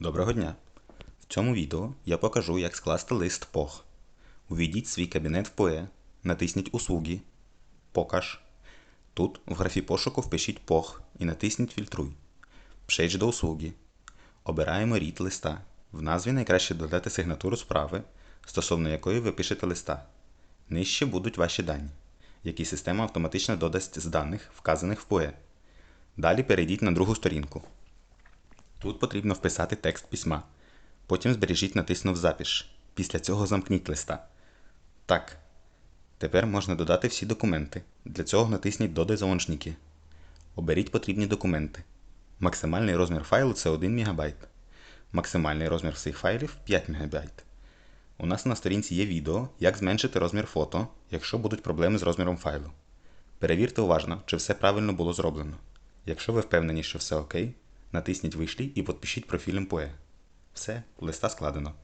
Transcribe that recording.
Доброго дня! В цьому відео я покажу, як скласти лист POG. Увійдіть свій кабінет в POE, натисніть Услуги, Покаж. Тут в графі пошуку впишіть POG і натисніть Фільтруй. Пшеч до услуги. Обираємо рід листа. В назві найкраще додати сигнатуру справи, стосовно якої ви пишете листа. Нижче будуть ваші дані, які система автоматично додасть з даних, вказаних в POE. Далі перейдіть на другу сторінку. Тут потрібно вписати текст письма. Потім збережіть натиснув Запис. Після цього замкніть листа. Так. Тепер можна додати всі документи. Для цього натисніть Додай заложники. Оберіть потрібні документи. Максимальний розмір файлу це 1 МБ. Максимальний розмір всіх файлів 5 МБ. У нас на сторінці є відео, як зменшити розмір фото, якщо будуть проблеми з розміром файлу. Перевірте уважно, чи все правильно було зроблено. Якщо ви впевнені, що все окей, натисніть «Вийшли» і підпишіть профілем POE. Все, листа складено.